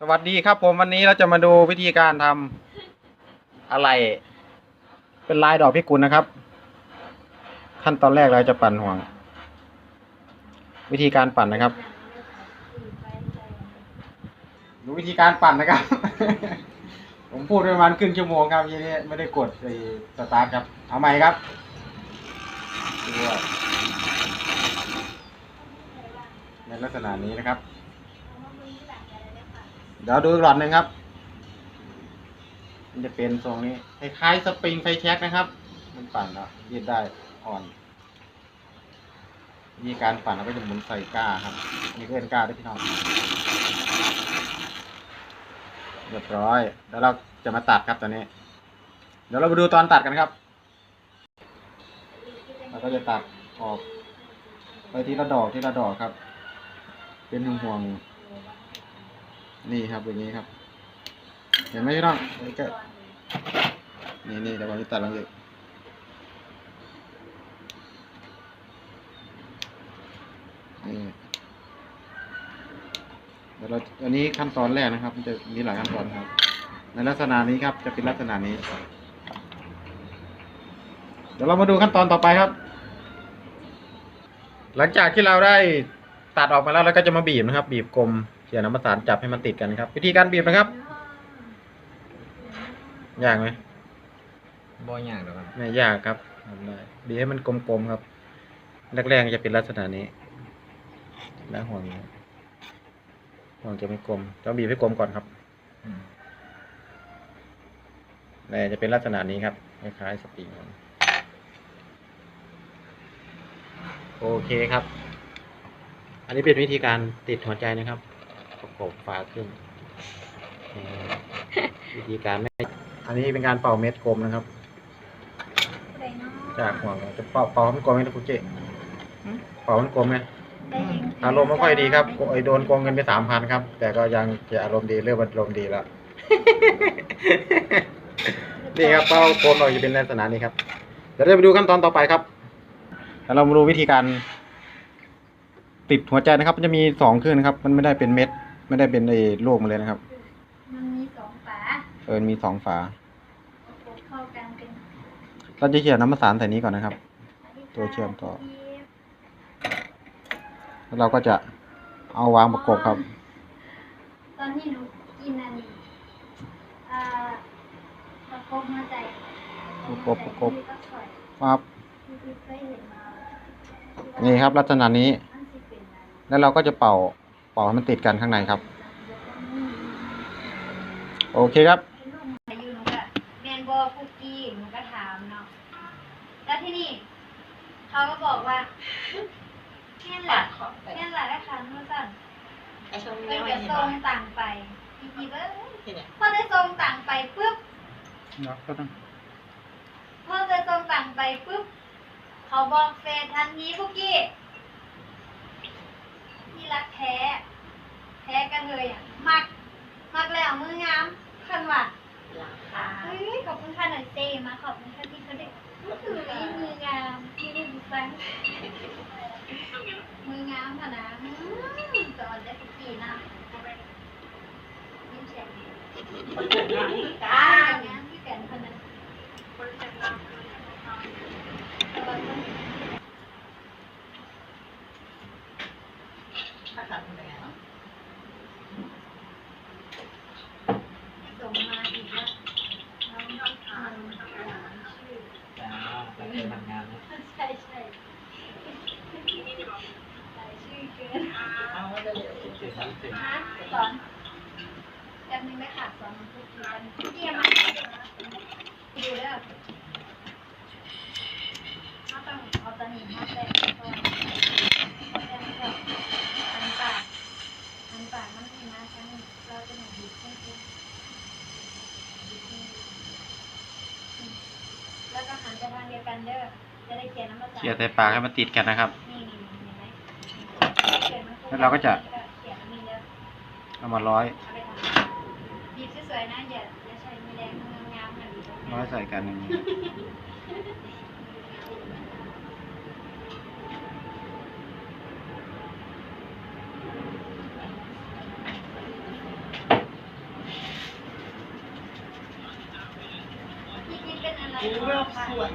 สวัสดีครับผมวันนี้เราจะมาดูวิธีการทำอะไร เป็นลายดอกพิกุลนะครับ ขั้นตอนแรกเราจะปั่นห่วง วิธีการปั่นนะครับดูวิธีการปั่นนะครับ ผมพูดไปประมาณครึ่งชั่วโมงครับยี่นี้ไม่ได้กดไอ้สตาร์ทครับเอาใหม่ครับดูว่าในลักษณะนี้นะครับ เดี๋ยวดูอีกหลอดหนึ่งครับ มันจะเป็นทรงนี้คล้ายๆสปริงไฟแช็กนะครับ มันปั่นแล้วยืดได้อ่อนวิธีการปั่นเราก็จะหมุนใส่ก้าครับนี่ก็เป็นก้าด้วยพี่น้องเรียบร้อยแล้วเราจะมาตัดครับตอนนี้ เดี๋ยวเราไปดูตอนตัดกันครับเราก็จะตัดออก ไปทีละดอกทีละดอกครับ เป็นห่วงๆ นี่ครับอย่างนี้ครับ เห็นไหมพี่น้องนี่ก็นี่นี่เดี๋ยวผมจะตัดลงอีกนี่เดี๋ยวเราอันนี้ขั้นตอนแรกนะครับ มันจะมีหลายขั้นตอนครับ ในลักษณะนี้ครับ จะเป็นลักษณะนี้ เดี๋ยวเรามาดูขั้นตอนต่อไปครับ หลังจากที่เราได้ตัดออกมาแล้วเราก็จะมาบีบนะครับ บีบกลม เขียนน้ำประสานจับให้มันติดกันครับ วิธีการบีบนะครับยากไหมบ่ยากหรอกครับไม่ยากครับทำได้บีบให้มันกลมๆครับแรกๆจะเป็นลักษณะนี้แล้วห่วงนี้ห่วงจะไม่กลมต้องบีบให้กลมก่อนครับแต่จะเป็นลักษณะนี้ครับคล้ายๆสปริงโอเคครับ อันนี้เป็นวิธีการติดหัวใจนะครับประ กบฝาขึ้นนี่วิธีการไม่ อันนี้เป็นการเป่าเม็ดกลมนะครับจากหัวจะเป่าเป่าให้มันกลมไหมนะคุณเจ๊เป่ามันกลมไหมอารมณ์ไม่ค่อยดีครับไอ้โดนโกงเงินไปสามพันครับ แต่ก็ยังจะอารมณ์ดีเริ่มอารมณ์ดีแล้ว นี่ครับเป้ากลมเราจะเป็นลักษณะนี้ครับ เดี๋ยวเราไปดูขั้นตอนต่อไปครับแล้วเรามาดูวิธีการ ติดหัวใจนะครับ มันจะมีสองเครื่องนะครับ มันไม่ได้เป็นเม็ด ไม่ได้เป็นไอ้ลูกมาเลยนะครับ มันมีสองฝาเออมีสองฝาประกบเข้ากันเป็นเราจะเขียนน้ำมันสารใส่นี้ก่อนนะครับ ตัวเชื่อมต่อ แล้วเราก็จะเอาวางประกบครับ ตอนนี้หนูกินอันนี้อ่าประกบหัวใจประกบประกบที่ก็สวยปั๊บที่เคยเห็นมานี่ครับลักษณะนี้มันสิเป็นอันแล้วเราก็จะเป่า เป่าให้มันติดกันข้างในครับ โอเคครับอายุหนูก็แมนบอคุกกี้หนูก็ถามเนาะแล้วที่นี่เขาก็บอกว่าแม่นหลักแม่นหลักและขันนู่นสั่นไอ้ชมเป็ยันงกไม่ระเห็นทรหรงอต่างไปอีกีเบิ้ลที่เนี่ยพอได้ทรงต่างไปปุ๊บพอจะตรงต่างไปปุ๊บเขาบอกเฟซทันทีพุกกี้ ที่รักแท้ แท้กันเลยอะ มัก มักแล้วมืองามคันว่ะหลังคาเฮ้ยขอบคุณค่ะหน่อยเจมาขอบคุณค่ะที่เขาเด็กถืออีมืองามที่ได้ดูฟังมืองามค่ะนะอืมสอนได้พุกกี้นะยิ้มแฉ่งอ่างามที่แก่นคนนั้น ขี่ยใส่ปากให้มันติดกันนะครับ แล้วเราก็จะ เอามาร้อยร้อยใส่กันอย่งนี้รอบส่วน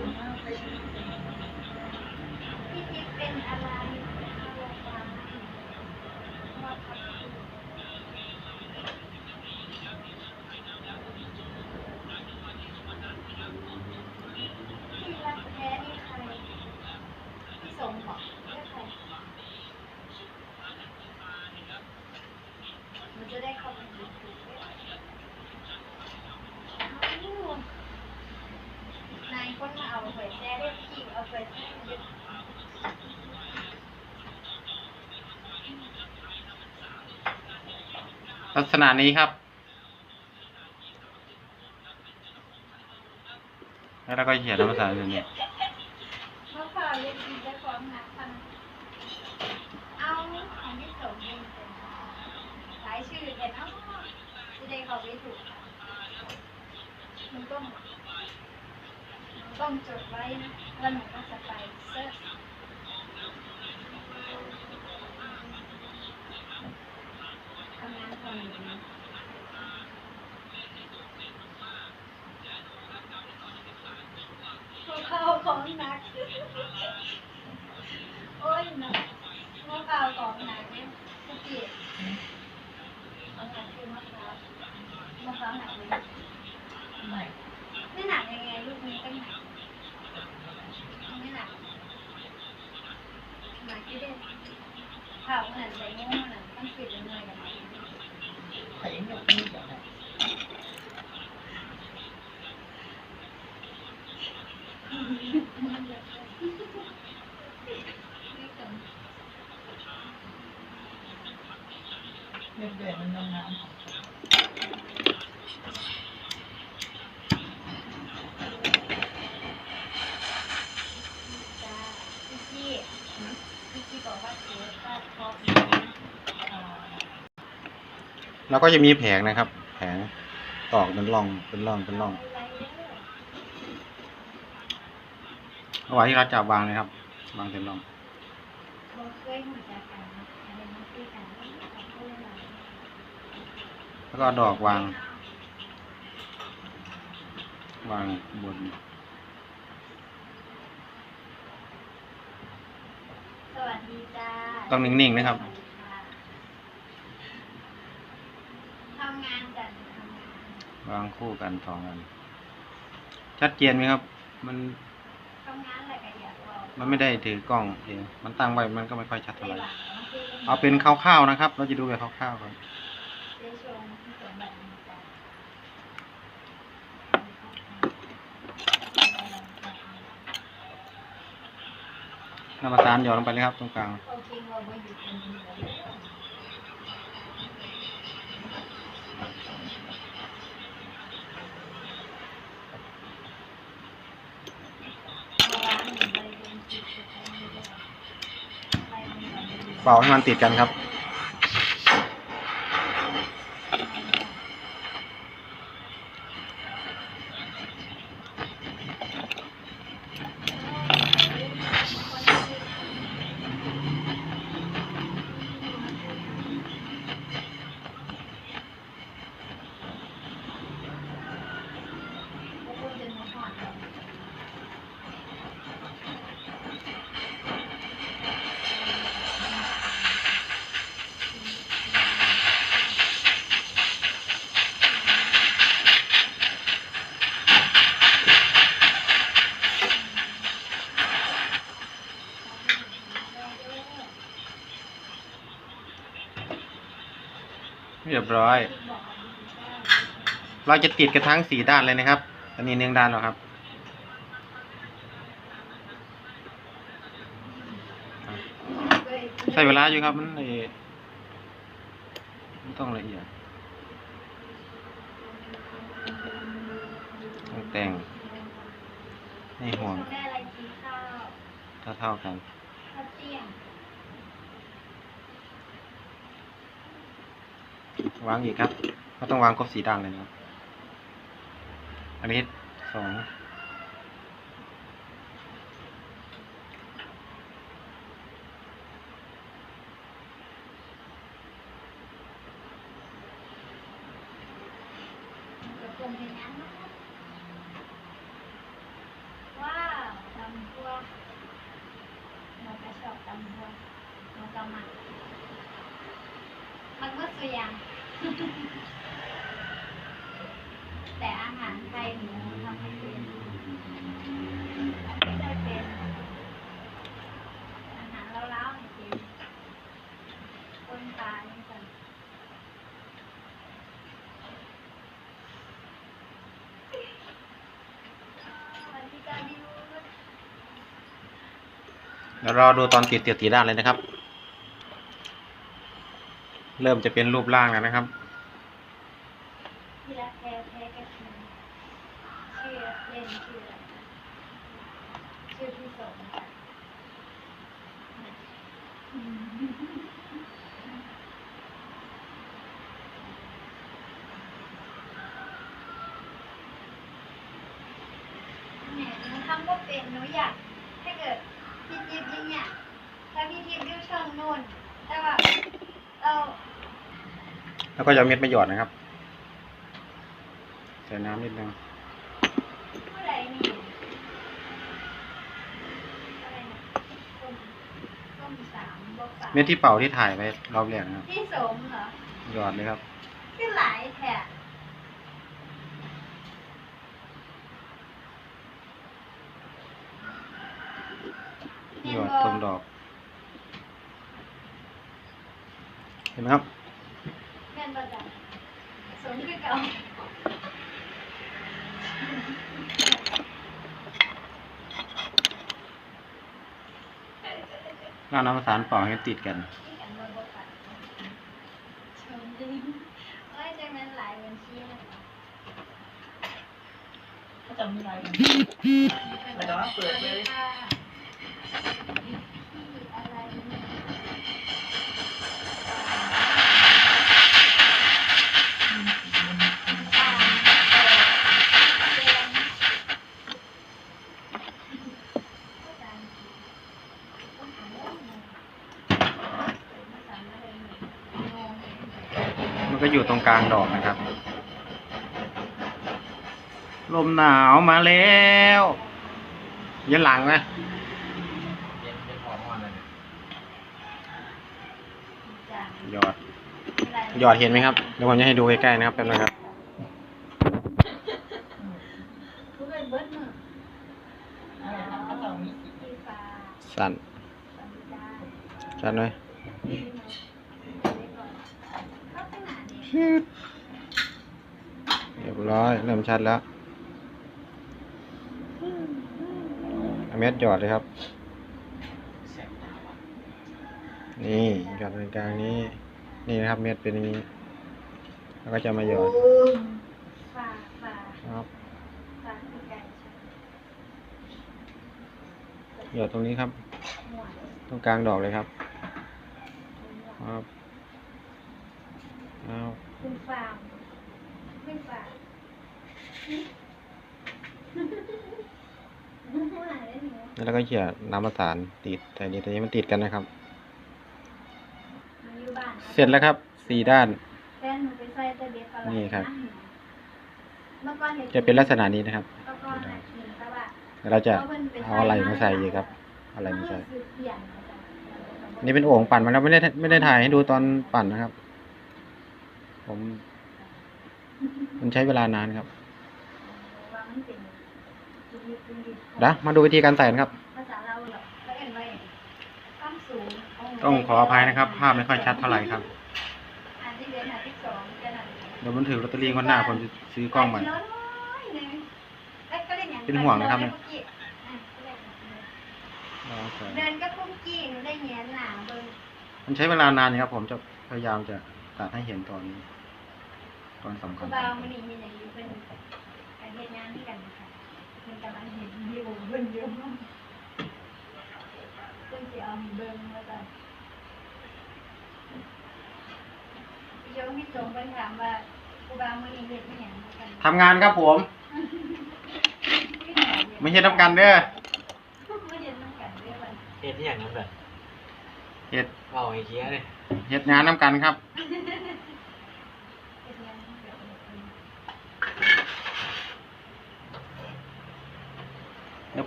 ลักษณะนี้ครับ แล้วเราก็เขียนภาษาอื่นเนี่ยเขาข่าวเรียกกินจะขอหนักพันเอาของที่สมเป็นหลายชื่อแต่เนาะจะได้ขาไม่ถูกมันต้อง ต้องจดไว้นะว่าหนูต้องจะไปเซิร์ช ทำงานคนหนึ่งพวขาของหนัก โอ้ยหนักมะพร้าวของหนักเนี่ยสกีเอาหนักคือมะพร้าวมะพร้าวหนักไหมไม่ไม่หนักยังไงลูกนี้ก็หนักไม่หนักหนักที่เด็ดข่าวเหมือนใส่งูเหมือนต้องปิดยังไงกัน ไหมใส่ยังแบบนี้แบบไหนเดือดมันน้ำจ้าพี่บอกว่าเสือก็พอ แล้วก็จะมีแผงนะครับ แผงตอกเป็นร่องเป็นร่องเป็นร่องระหว่างที่เราจับวางนะครับ วางเป็นร่องแล้วก็ดอกวาง วางบนต้องนิ่งๆนะครับ สวัสดีค่ะทำงานกันทำงานวางคู่กันสองอัน ชัดเจนไหมครับ มันทำงานอะไรกันอยากบอกมันไม่ได้ถือกล้องเองมันตั้งไว้มันก็ไม่ค่อยชัดเท่าไหร่หลังมาคุยกันเอาเป็นคร่าวๆนะครับ เราจะดูแบบคร่าวๆก่อนเดี๋ยวชมที่สมบัติมีจ้าน้ำตาลหยอดลงไปเลยครับตรงกลาง โอเคเราไม่หยุดกันเลยเอาล้างหนึ่งใบเรียนจิตสุดท้ายนี้ด้วยใบหนึ่งใบหนึ่ง เป่าให้มันติดกันครับ บร้อย เราจะติดกันทั้งสี่ด้านเลยนะครับ อันนี้หนึ่งด้านหรอครับ ใช้เวลาอยู่ครับมันเออมันต้องละเอียดต้องแต่งให้ห่วงแม่อะไรกินข้าเท่ากัน ข้าวเตี้ยง วางอีกครับก็ต้องวางครบสีด้านเลยนะครับอันนี้สองกระโปรงเป็นยันะคะบัวเราก็ชอบตำบัวเราก็มั แต่อาหารไทยหนูทำไม่เป็นไม่ได้เป็น อาหารเล้าๆเนี่ยเป็นคนตายนี่กันสวัสดีจ้าดิว เดี๋ยวรอดูตอนติดเตียตีด้านเลยนะครับ เริ่มจะเป็นรูปร่างแล้วนะครับที่รักแท้แท้กระทิงชื่อเล่นชื่ออะไรนะชื่อพี่สมค่ะแหมหนูทำก็เป็นหนูอยากถ้าเกิดพี่ทิพย์อยังเนี่ยถ้าพี่ทิพย์อยู่ช่องนู่น แต่ว่าเรา แล้ว ก็จะเอาเม็ดมาหยอดนะครับ ใส่น้ำนิดนึงผู้ใดนี่อะไรนะส้มส้มสามบวกสามเม็ดที่เป่าที่ถ่ายไว้รอบแรกนะครับพี่สมเหรอ หยอดเลยครับคือหลายแถบหยอดตรงดอก เห็นไหมครับแม่น ประจัสมคือเก่าหน้าน้ำประสานเป่าให้ติดกัน ที่กันบนบกปัดชมจริงเอ้ยจังนั้นหลายบัญชีเลยเขาจะมีอะไรกันไม่ต้องเปิดเลย ค่ะางดอกนะครับ ลมหนาวมาแล้วยันหลังไหมเย็นเป็นของอ่อนเลยเนี่ยหยอดหยอดเห็นไหมครับเดี๋ยวผมจะให้ดูใกล้ๆนะครับแป๊บนึงครับทุเรียนเบิร์ดมืออะไรนะเขาจะมีสีสีฟ้าสั่นสันดาสั่นเลยเข้าขนาดนี้ ชืดเรียบร้อย เริ่มชัดแล้วเอเม็ดหยอดเลยครับ นี่หยอดตรงกลางนี้ นี่นะครับ เม็ดเป็นอย่างนี้ แล้วก็จะมาหยอดครับหยอดตรงนี้ครับ ตรงกลางดอกเลยครับ หมวด ครับเอา คุณฟาร์มคุณฟาร์มหัวเลยหนู แล้วก็เขี่ยน้ำประสานติดแต่นี้แต่นี้มันติดกันนะครับหนูอยู่บ้านเสร็จแล้วครับสี่ด้านแฟนหนูไปใส่แต่เบ็ดปลาไหลนี่ครับเมื่อก่อนห็จะเป็นลักษณะนี้นะครับเมื่อก่อนน่ะเห็นแต่ว่าเดี๋ยวเราจะเอาอะไรมาใส่อีกครับอะไรมาใส่คือเปลี่ยนมาจากนี่เป็นโอ่งปั่นมาแล้วไม่ได้ไม่ได้ถ่ายให้ดูตอนปั่นนะครับ ผม มันใช้เวลานานครับ ว่ามันเป็นจุดยึดจุดยึด เดี๋ยวมาดูวิธีการใส่นะครับภาษาเราเหรอเขาเอ็นไว้ความสูงขหนูต้องขออภัยนะครับ ภาพไม่ค่อยชัดเท่าไหร่ครับอันที่เรียนอันที่สองแค่นั้นเดี๋ยวมันถือลอตเตอรี่คนหน้าผมจะซื้อกล้องใหม่น้อยๆหนึ่งเอ้ยก็เล่นอย่างเป็นห่วงนะครับเนี่ยอะก็เล่นอย่างนี้เดินก็พุ่งกี้หนูได้แงนหนาเบิ่งมันใช้เวลานานนะครับ ผมจะพยายามจะตัดให้เห็นตอนตอนสำคคัรูญบาวมันนี่มีอย่างนี้เป็นการเฮ็ดงานที่กันนะคะ เป็นกำลังเห็นวิวเบิ่งเยอะมากเพิ่งสิเอาให้เบิ่งแล้วก็พี่โยมพี่สมเพิ่นถามว่าครูบาวมันนี่เฮ็ดอีหยังกันทำงานครับผม ไม่ใช่ทำกันเด้อไม่เห็นน้ำกันเด้อบัดเฮ็ดที่อย่างนั้นแบบเฮ็ดเว้าไอ้เคี้ยเลยเฮ็ดงานน้ำกันครับ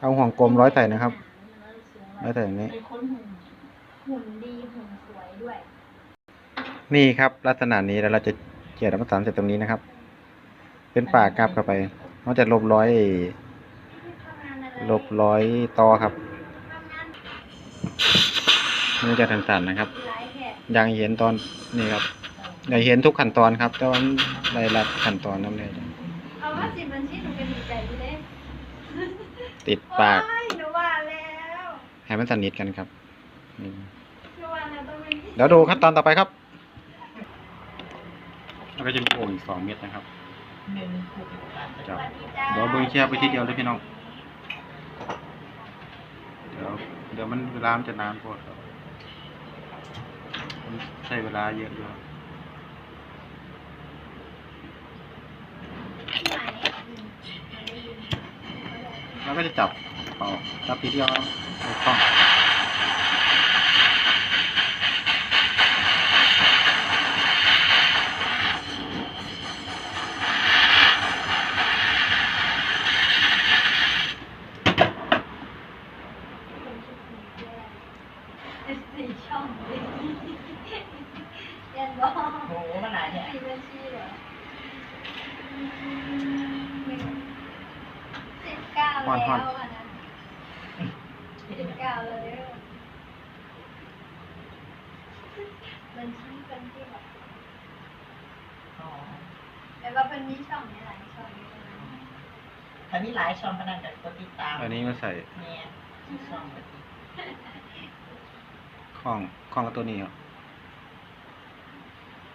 เอาห่วงกลมร้อยใส่นะครับ ร้อยใส่อย่างนี้ เป็นคนหุ่นหุ่นดีหุ่นสวยด้วยนี่ครับ ลักษณะนี้แล้วเราจะเกี่ยวน้ำตาลเสร็จตรงนี้นะครับ เป็นปากกลับเข้าไปมันจะลบร้อยลบร้อยตอครับทำงานมันจะสั่นๆนะครับหลายแผ่อย่างเห็นตอนนี่ครับอย่าเห็นทุกขั้นตอนครับแต่ว่ามันรายละขั้นตอนนั่นเลย เอาว่าสิบัญชีหนูเป็นดีใจอยู่เด้ ติดปาก โอ้ยหนูว่าแล้วให้มันสนิทกันครับนี่หนูว่าแล้วต้องเป็นเดี๋ยวดูขั้นตอนต่อไปครับแล้วก็จะมีโอ่งอีกสองเม็ดนะครับหนึ่งคู่กับการจับสวัสดีจ้าเดี๋ยวเบิ้งเชียร์ไปทีเดียวเลยพี่น้อง เดี๋ยวเดี๋ยวมันเวลามันจะนานโพดครับมันใช้เวลาเยอะด้วยครับ ที่ไหนอืมไม่ได้ยิน แล้วก็จะจับเป่าจับทีเดียวถูกต้อง สี่ช่องเลยเรียนบอก โอ้โหมันหลายเนี่ย สี่บัญชีเหรออืมสิบเก้าแล้วอะนะ สิบเก้าแล้วเด้อบัญชีเป็นที่แบบอ๋อแต่ว่าเป็นมีช่องนี้หลายช่องนี้นะถ้ามีหลายช่องพนันกับกดติดตามอันนี้มาใส่เนี่ยที่ช่องกดติดข้องข้องกับตัวนี้ครับ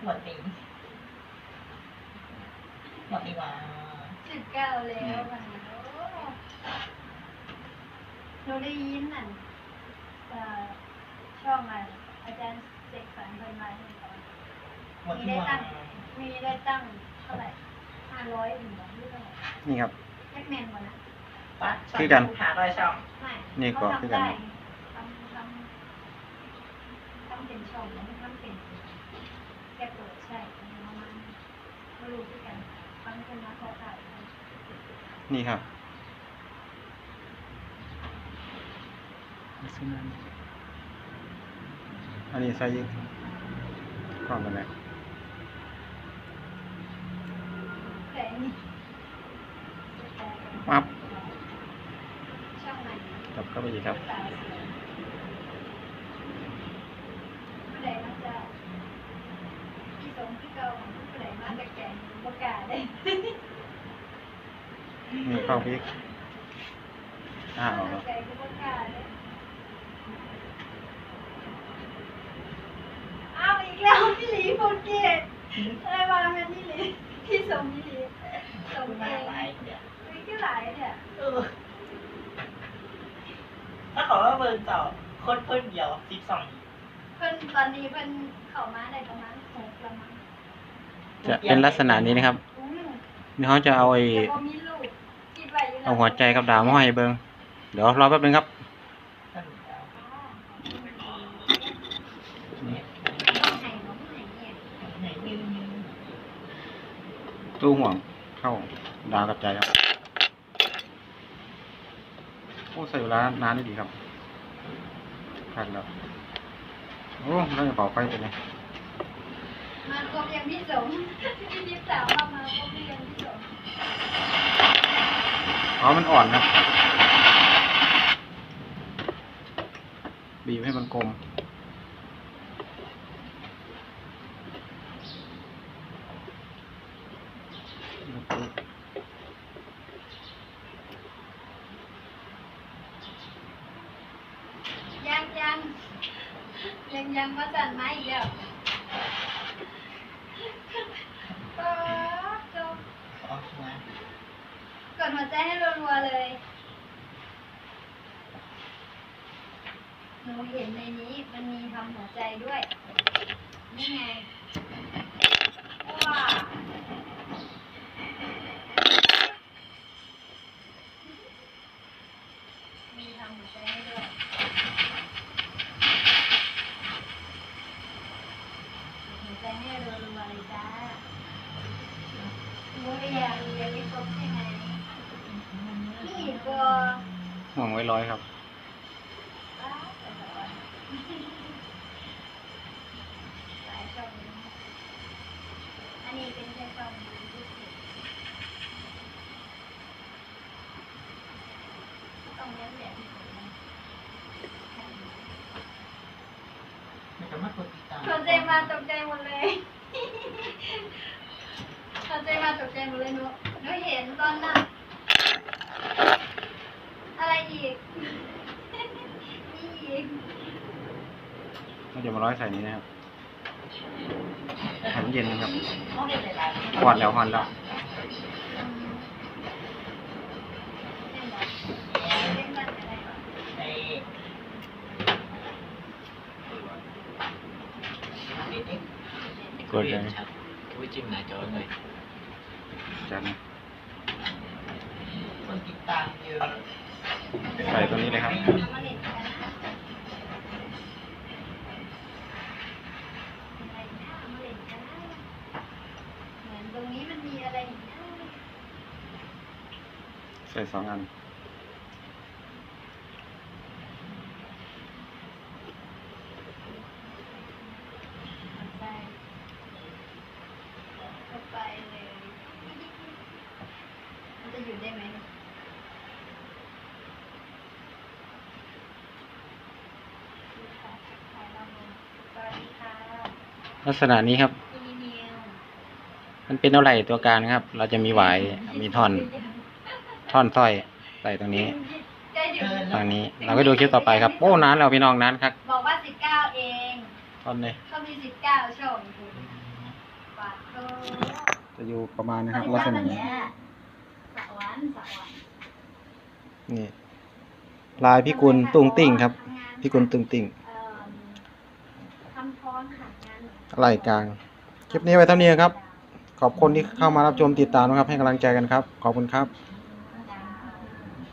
หมดปีหมดดีกว่าสิบเก้าแล้ววันนี้โอ้ หนูได้ยินนั่นเอ่อช่องอะไรอาจารย์เสกสรรเคยมาให้ตอนหมดที่ว่ามีได้ตั้งเท่าไหร่ห้าร้อยหนึ่งร้อยหรือเท่าไหร่นี่ครับ แจ็คแมนกว่านะปัดคือกัน หาร้อยช่องไม่นี่ก็เขาคือทำกัน ได้ทำทำทำเป็นช่องแล้วทำเป็นแค่เปิดใช่ประมาณไม่รู้ที่กันฟังคนมาเขาถ่ายนี่ครับ อันนี้ใส่อีกข้องกันเลยแต่นี่ปั๊บช่องไหนจับเข้าไปอีกครับผู้ใดมาจะพี่สมพี่เก่าผู้ใดมาจะแก่ประกล้าศได้มีข้องพริกอ่าเอาครับแก่ก็ประกล้าศได้อ้าวอีก แล้วพี่หลีโปรเกตอะไรวางกันพี่หลีพี่สมพี่หลีสมคุณเอมางหลายเนี่ยมีกี่หลายเนี่ยเออถ้าขอว่าเบอร์ต่อคนเพิ่นเดียวสิบสองเพิ่นตอนนี้เพิ่นเข้ามาได้ประมาณหกละมั้งจะเป็นลักษณะนี้นะครับอืมนี่เขาจะเอาไอ้แต่พอมีลูกคิดไว้อยู่แล้ว เอาหัวใจกับดาวมาห้อยเบิงเดี๋ยวรอแป๊บนึงครับ ท่านเดียว ต้องให้น้องให้เนี่ย ไหนยืนยืน ตู้ห่วงเข้าดาวกับใจครับโอ้ใส่เวลานานนี่ดีครับพักแล้วโอ้แล้วจะเป่าไฟไปเลยมาครบยังพี่สมพี่ยิบสาวมามาครบยังพี่สมอ๋อมันอ่อนครับบีบให้มันกลม ยังยังยังยังมาสั่นไม้อีกแล้วป๊าบจบ ขอชัวร์ กดหัวใจให้รัวๆเลย หนู เห็นในนี้มันมีทำหัวใจด้วย นี่ไงว้ามีทำหัวใจให้ด้วย เรียนเรียนไม่ครบใช่ไหมนี่ก็ ห่วงไว้ร้อยครับ ว้าวแต่ว่าหลายช่องนะอันนี้เป็นแค่ช่องยูทูบต้องเลี้ยงแบบที่ผมนะ ไม่สามารถกดติดตา มเข้าใจมาตกใจหมดเลยเข้าใจมาตกใจหมดเลยหนูหนูเห็นตอนนั้นอะไรอีกนี่อีกเดี๋ยวมาร้อยใส่นี้นะครับให้มันเย็นนะครับห้องเรียนหลายๆฮอนแล้วฮอนแล้ว อืมเป็นแบบเป็นแบบอะไรก่อน ไอ้นิดนิด กดเลยชัดคือจิ้มหน้าจอเลยจัดนะคนติดตามเยอะใส่ตัวนี้เลยครับเอามาเล่นกันนะอะไรนะเอามาเล่นกันนะเหมือนตรงนี้มันมีอะไรอีกนะ ใส่สองอัน ไปก็ไปเลย มันจะอยู่ได้ไหมดูค่ะถ่ายเราลงสวัสดีค่ะ ลักษณะนี้ครับอีเมลมันเป็นอะไรตัวกลางนะครับ เราจะมีหวายมีท่อนท่อนสร้อยใส่ตรงนี้ใกล้ถึงทางนี้ เราก็ดูคลิปต่อไปครับโอ้นานแล้วพี่น้องนานครับบอกว่าสิบเก้าเองท่อนนี้เขามีสิบเก้าช่องคุณปาดโตจะอยู่ประมาณนี้ครับลักษณะนี้สะหวานสะหวานนี่ลายพี่กุลตุงติ่งครับพี่กุลตุงติ่ง เอ่อทำท้อนค่ะงาน ไหล่กลาง คลิปนี้ไว้เท่านี้ครับ ขอบคุณที่เข้ามารับชมติดตามนะครับ ให้กำลังใจกันครับ ขอบคุณครับ